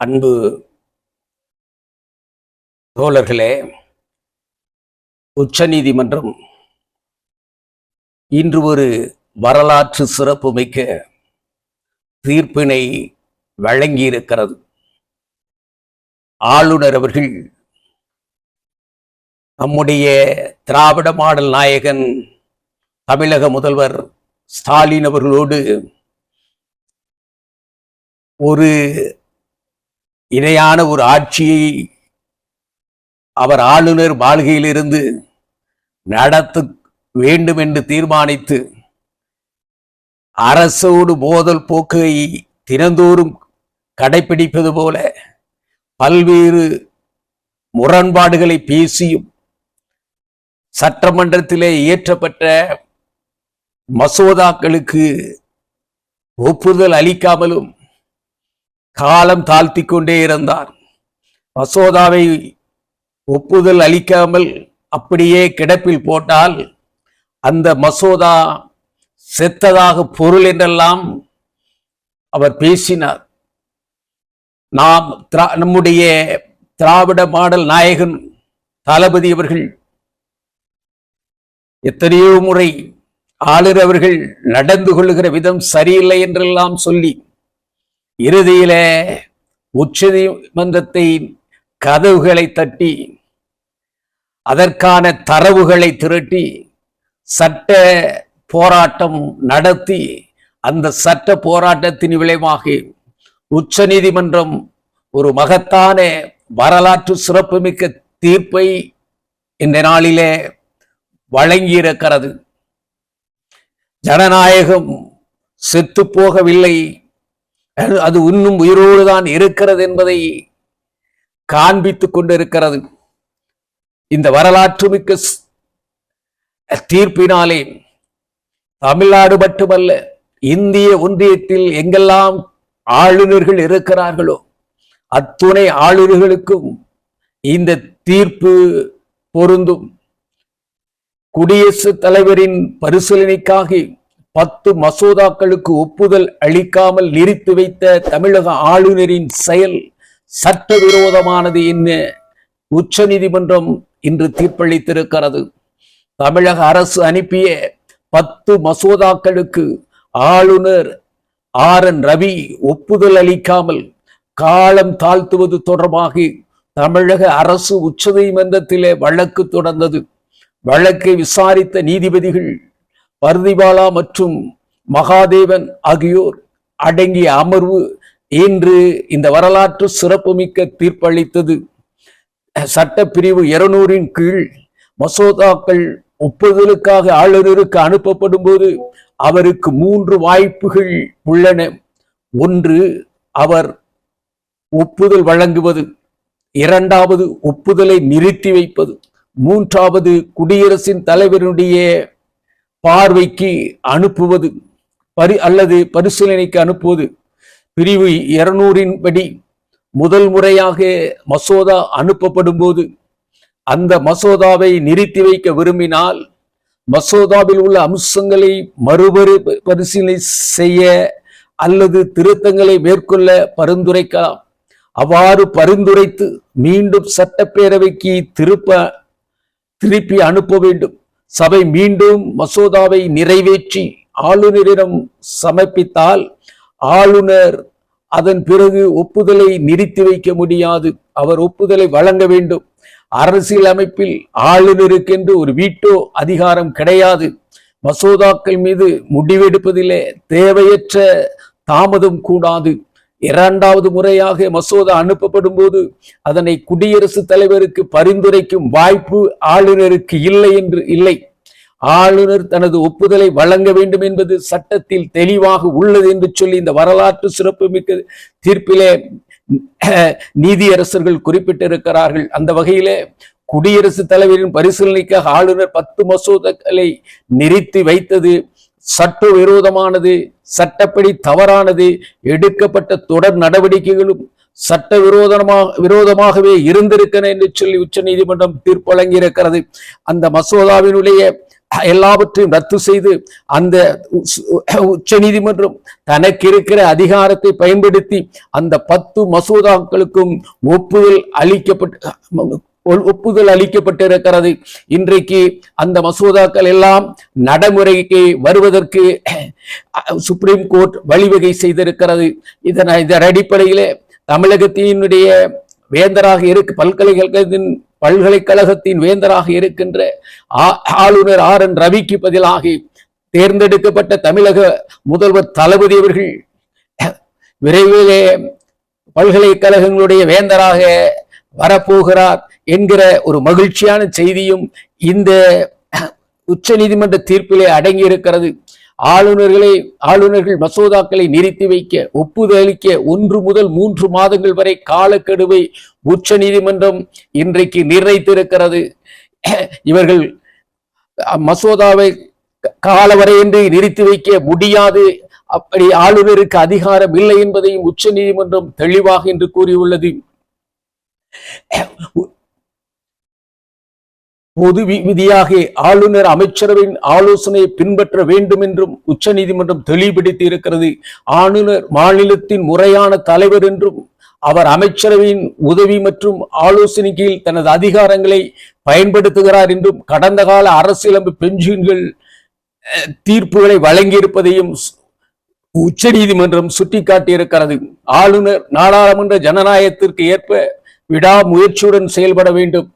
அன்பு தோழர்களே உச்சநீதிமன்றம் இன்று ஒரு வரலாற்று சிறப்புமிக்க தீர்ப்பினை வழங்கியிருக்கிறது. ஆளுநர் அவர்கள் நம்முடைய திராவிட மாடல் நாயகன் தமிழக முதல்வர் ஸ்டாலின் அவர்களோடு ஒரு இணையான ஒரு ஆட்சியை அவர் ஆளுநர் மாளிகையிலிருந்து நடத்த வேண்டும் என்று தீர்மானித்து அரசோடு மோதல் போக்கை தினந்தோறும் கடைபிடிப்பது போல பல்வேறு முரண்பாடுகளை பேசியும் சட்டமன்றத்திலே இயற்றப்பட்ட மசோதாக்களுக்கு ஒப்புதல் அளிக்காமலும் காலம் தாழ்த்தி கொண்டே இருந்தார். மசோதாவை ஒப்புதல் அளிக்காமல் அப்படியே கிடப்பில் போட்டால் அந்த மசோதா செத்ததாக பொருள் என்றெல்லாம் அவர் பேசினார். நாம் திரா- நம்முடைய திராவிட மாடல் நாயகன் தளபதி அவர்கள் எத்தனையோ முறை ஆளுநர் அவர்கள் நடந்து கொள்ளுகிற விதம் சரியில்லை என்றெல்லாம் சொல்லி இறுதியில உச்ச நீதிமன்றத்தை கதவுகளை தட்டி அதற்கான தரவுகளை திரட்டி சட்ட போராட்டம் நடத்தி அந்த சட்ட போராட்டத்தின் விளைவாக உச்ச நீதிமன்றம் ஒரு மகத்தான வரலாற்று சிறப்புமிக்க தீர்ப்பை இந்த நாளிலே வழங்கியிருக்கிறது. ஜனநாயகம் செத்து போகவில்லை. அது- அது இன்னும் உயிரோடு தான் இருக்கிறது என்பதை காண்பித்துக் கொண்டிருக்கிறது. இந்த வரலாற்றுமிக்க மிக்க தீர்ப்பினாலே தமிழ்நாடு மட்டுமல்ல இந்திய ஒன்றியத்தில் எங்கெல்லாம் ஆளுநர்கள் இருக்கிறார்களோ அத்துணை ஆளுநர்களுக்கும் இந்த தீர்ப்பு பொருந்தும். குடியரசுத் தலைவரின் பரிசீலனைக்காக பத்து மசோதாக்களுக்கு ஒப்புதல் அளிக்காமல் நிறுத்தி வைத்த தமிழக ஆளுநரின் செயல் சட்டவிரோதமானது என்ன உச்ச நீதிமன்றம் இன்று தீர்ப்பளித்திருக்கிறது. தமிழக அரசு அனுப்பிய பத்து மசோதாக்களுக்கு ஆளுநர் ஆர். என். ரவி ஒப்புதல் அளிக்காமல் காலம் தாழ்த்துவது தொடர்பாக தமிழக அரசு உச்சநீதிமன்றத்திலே வழக்கு தொடர்ந்தது. வழக்கை விசாரித்த நீதிபதிகள் பர்திபாலா மற்றும் மகாதேவன் ஆகியோர் அடங்கிய அமர்வு இன்று இந்த வரலாற்று சிறப்புமிக்க தீர்ப்பளித்தது. சட்டப்பிரிவு இருநூறின் கீழ் மசோதாக்கள் ஒப்புதலுக்காக ஆளுநருக்கு அனுப்பப்படும் போது அவருக்கு மூன்று வாய்ப்புகள் உள்ளன. ஒன்று அவர் ஒப்புதல் வழங்குவது. இரண்டாவது ஒப்புதலை நிறுத்தி வைப்பது. மூன்றாவது குடியரசின் தலைவருடைய பார்வைக்கு அனுப்புவது பரி அல்லது பரிசீலனைக்கு அனுப்புவது. பிரிவு இருநூறின் படி முதல் முறையாக மசோதா அனுப்பப்படும் போது அந்த மசோதாவை நிறுத்தி வைக்க விரும்பினால் மசோதாவில் உள்ள அம்சங்களை மறுபரி பரிசீலனை செய்ய அல்லது திருத்தங்களை மேற்கொள்ள பரிந்துரைக்கலாம். அவ்வாறு பரிந்துரைத்து மீண்டும் சட்டப்பேரவைக்கு திருப்ப திருப்பி அனுப்ப வேண்டும். சபை மீண்டும் மசோதாவை நிறைவேற்றி ஆளுநரிடம் சமர்ப்பித்தால் ஆளுநர் அதன் பிறகு ஒப்புதலை நிறுத்தி வைக்க முடியாது. அவர் ஒப்புதலை வழங்க வேண்டும். அரசியல் அமைப்பில் ஆளுநருக்கென்று ஒரு வீட்டோ அதிகாரம் கிடையாது. மசோதாக்கள் மீது முடிவெடுப்பதிலே தேவையற்ற தாமதம் கூடாது. இரண்டாவது முறையாக மசோதா அனுப்பப்படும் போது அதனை குடியரசுத் தலைவருக்கு பரிந்துரைக்கும் வாய்ப்பு ஆளுநருக்கு இல்லை என்று இல்லை. ஆளுநர் தனது ஒப்புதலை வழங்க வேண்டும் என்பது சட்டத்தில் தெளிவாக உள்ளது என்று சொல்லி இந்த வரலாற்று சிறப்புமிக்க தீர்ப்பிலே நீதியரசர்கள் குறிப்பிட்டிருக்கிறார்கள். அந்த வகையிலே குடியரசுத் தலைவரின் பரிசீலனைக்காக ஆளுநர் பத்து மசோதாக்களை நிறுத்தி வைத்தது சட்ட விரோதமானது சட்டப்படி தவறானது எடுக்கப்பட்ட தொடர் நடவடிக்கைகளும் சட்ட விரோதமாக விரோதமாகவே இருந்திருக்கன என்று சொல்லி உச்ச நீதிமன்றம் தீர்ப்பு வழங்கியிருக்கிறது அந்த மசோதாவினுடைய எல்லாவற்றையும் ரத்து செய்து அந்த உச்ச நீதிமன்றம் தனக்கு இருக்கிற அதிகாரத்தை பயன்படுத்தி அந்த பத்து மசோதாக்களுக்கும் ஒப்புதல் அளிக்கப்பட்டு ஒப்புதல் அளிக்கப்பட்டிருக்கிறது. இன்றைக்கு அந்த மசோதாக்கள் எல்லாம் நடைமுறைக்கு வருவதற்கு சுப்ரீம் கோர்ட் வழிவகை செய்திருக்கிறது. இதன் இதன் அடிப்படையிலே தமிழகத்தினுடைய வேந்தராக இருக்கு பல்கலைக்கழகத்தின் பல்கலைக்கழகத்தின் வேந்தராக இருக்கின்ற ஆளுநர் ஆர் என் ரவிக்கு பதிலாக தேர்ந்தெடுக்கப்பட்ட தமிழக முதல்வர் தளபதி அவர்கள் விரைவிலே பல்கலைக்கழகங்களுடைய வேந்தராக வரப்போகிறார். என்கிற ஒரு மகிழ்ச்சியான செய்தியும் இந்த உச்ச நீதிமன்ற தீர்ப்பிலே அடங்கி இருக்கிறது ஆளுநர்களை ஆளுநர்கள் மசோதாக்களை நிறுத்தி வைக்க ஒப்புதலிக்க ஒன்று முதல் மூன்று மாதங்கள் வரை காலக்கெடுவை உச்ச நீதிமன்றம் இன்றைக்கு நிர்ணயித்திருக்கிறது. இவர்கள் மசோதாவை காலவரையின்றி நிறுத்தி வைக்க முடியாது. அப்படி ஆளுநருக்கு அதிகாரம் இல்லை என்பதையும் உச்ச நீதிமன்றம் தெளிவாக என்று கூறியுள்ளது. பொது விதியாக ஆளுநர் அமைச்சரவையின் ஆலோசனையை பின்பற்ற வேண்டும் என்றும் உச்ச நீதிமன்றம் தெளிவுபடுத்தி இருக்கிறது ஆளுநர் மாநிலத்தின் முறையான தலைவர் என்றும் அவர் அமைச்சரவையின் உதவி மற்றும் ஆலோசனை கீழ் தனது அதிகாரங்களை பயன்படுத்துகிறார் என்றும் கடந்த கால அரசியலமைப்பு பென்ஷன்கள் தீர்ப்புகளை வழங்கியிருப்பதையும் உச்ச நீதிமன்றம் சுட்டிக்காட்டியிருக்கிறது. ஆளுநர் நாடாளுமன்ற ஜனநாயகத்திற்கு ஏற்ப விடாமுயற்சியுடன் செயல்பட வேண்டும்.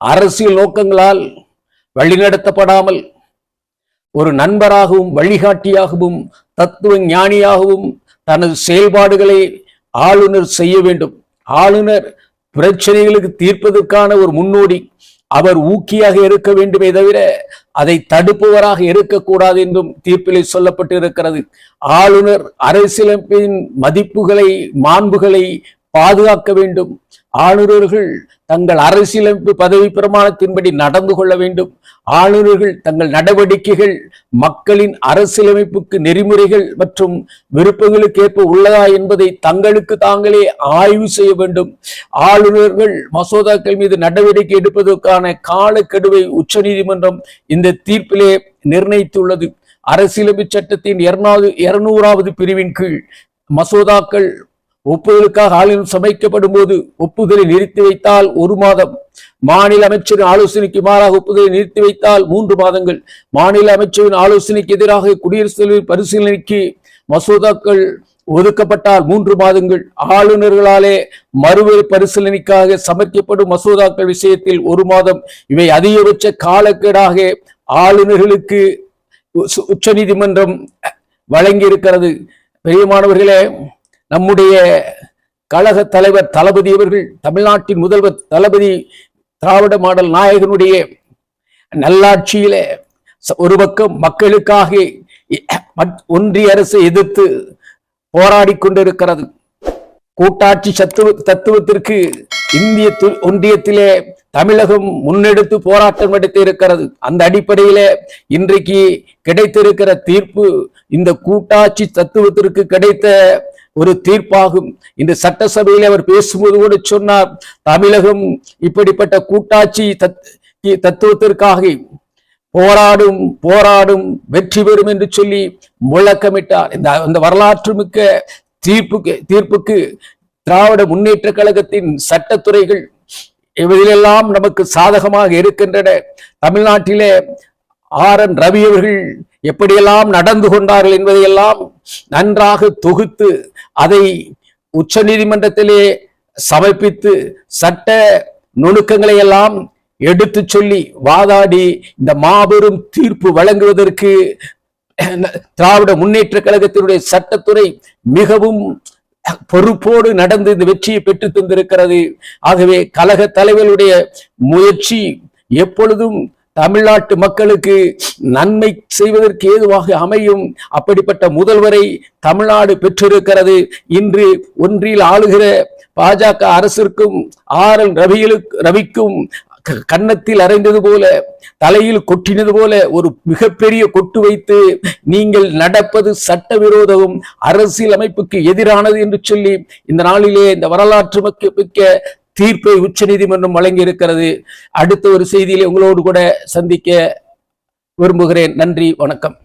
அரசியல் நோக்கங்களால் வழிநடத்தப்படாமல் ஒரு நண்பராகவும் வழிகாட்டியாகவும் தத்துவ ஞானியாகவும் தனது செயல்பாடுகளை ஆளுநர் செய்ய வேண்டும். ஆளுநர் பிரச்சனைகளுக்கு தீர்ப்பதற்கான ஒரு முன்னோடி. அவர் ஊக்கியாக இருக்க வேண்டுமே தவிர அதை தடுப்பவராக இருக்கக்கூடாது என்றும் தீர்ப்பிலே சொல்லப்பட்டிருக்கிறது. ஆளுநர் அரசியலமைப்பின் மதிப்புகளை மாண்புகளை பாதுகாக்க வேண்டும். ஆளுநர்கள் தங்கள் அரசியலமைப்பு பதவி பிரமாணத்தின்படி நடந்து கொள்ள வேண்டும். ஆளுநர்கள் தங்கள் நடவடிக்கைகள் மக்களின் அரசியலமைப்புக்கு நெறிமுறைகள் மற்றும் விருப்பங்களுக்கு ஏற்ப உள்ளதா என்பதை தங்களுக்கு தாங்களே ஆய்வு செய்ய வேண்டும். ஆளுநர்கள் மசோதாக்கள் மீது நடவடிக்கை எடுப்பதற்கான காலக்கெடுவை உச்சநீதிமன்றம் இந்த தீர்ப்பிலே நிர்ணயித்துள்ளது. அரசியலமைப்பு சட்டத்தின் இருநூறாவது பிரிவின் கீழ் மசோதாக்கள் ஒப்புதலுக்காக ஆளுநர் சமைக்கப்படும் போது ஒப்புதலை நிறுத்தி வைத்தால் ஒரு மாதம். மாநில அமைச்சரின் ஆலோசனைக்கு மாறாக ஒப்புதலை நிறுத்தி வைத்தால் மூன்று மாதங்கள். மாநில அமைச்சரின் ஆலோசனைக்கு எதிராக குடியரசுத் தலைவர் பரிசீலனைக்கு மசோதாக்கள் ஒதுக்கப்பட்டால் மூன்று மாதங்கள். ஆளுநர்களாலே மறுவை பரிசீலனைக்காக சமர்க்கப்படும் மசோதாக்கள் விஷயத்தில் ஒரு மாதம். இவை அதிகபட்ச காலக்கேடாக ஆளுநர்களுக்கு உச்ச நீதிமன்றம் வழங்கி இருக்கிறது பெரியமானவர்களே நம்முடைய கழக தலைவர் தளபதி அவர்கள் தமிழ்நாட்டின் முதல்வர் தளபதி திராவிட மாடல் நாயகனுடைய நல்லாட்சியில ஒரு பக்கம் மக்களுக்காக ஒன்றிய அரசை எதிர்த்து போராடி கொண்டிருக்கிறது. கூட்டாட்சி சத்துவ தத்துவத்திற்கு இந்திய ஒன்றியத்திலே தமிழகம் முன்னெடுத்து போராட்டம் எடுத்து இருக்கிறது அந்த அடிப்படையில இன்றைக்கு கிடைத்திருக்கிற தீர்ப்பு இந்த கூட்டாட்சி தத்துவத்திற்கு கிடைத்த ஒரு தீர்ப்பாகும். இந்த சட்டசபையில் அவர் பேசும்போது கூட சொன்னார் தமிழகம் இப்படிப்பட்ட கூட்டாட்சி தத்துவத்திற்காக போராடும் போராடும் வெற்றி பெறும் என்று சொல்லி முழக்கமிட்டார். இந்த அந்த வரலாற்று மிக்க தீர்ப்புக்கு தீர்ப்புக்கு திராவிட முன்னேற்ற கழகத்தின் சட்டத்துறைகள் இவையிலெல்லாம் நமக்கு சாதகமாக இருக்கின்றன. தமிழ்நாட்டிலே ஆர் என் ரவி அவர்கள் எப்படியெல்லாம் நடந்து கொண்டார்கள் என்பதையெல்லாம் நன்றாக தொகுத்து அதை உச்ச நீதிமன்றத்திலே சமர்ப்பித்து சட்ட நுணுக்கங்களை எல்லாம் எடுத்து சொல்லி வாதாடி இந்த மாபெரும் தீர்ப்பு வழங்குவதற்கு திராவிட முன்னேற்ற கழகத்தினுடைய சட்டத்துறை மிகவும் பொறுப்போடு நடந்து இந்த வெற்றியை பெற்று தந்திருக்கிறது. ஆகவே கழக தலைவர்களுடைய முயற்சி எப்பொழுதும் தமிழ்நாட்டு மக்களுக்கு நன்மை செய்வதற்கு ஏதுவாக அமையும் அப்படிப்பட்ட முதல்வரை தமிழ்நாடு பெற்றிருக்கிறது. இன்று ஒன்றில் ஆளுகிற பாஜக அரசிற்கும் ஆர் எல் ரவிகளுக்கு ரவிக்கும் கன்னத்தில் அரைந்தது போல தலையில் கொட்டினது போல ஒரு மிகப்பெரிய கொட்டு வைத்து நீங்கள் நடப்பது சட்டவிரோதமும் அரசியல் அமைப்புக்கு எதிரானது என்று சொல்லி இந்த நாளிலே இந்த வரலாற்று மிக்க தீர்ப்பை உச்ச நீதிமன்றம் வழங்கி இருக்கிறது அடுத்த ஒரு செய்தியிலே உங்களோடு கூட சந்திக்க விரும்புகிறேன். நன்றி வணக்கம்.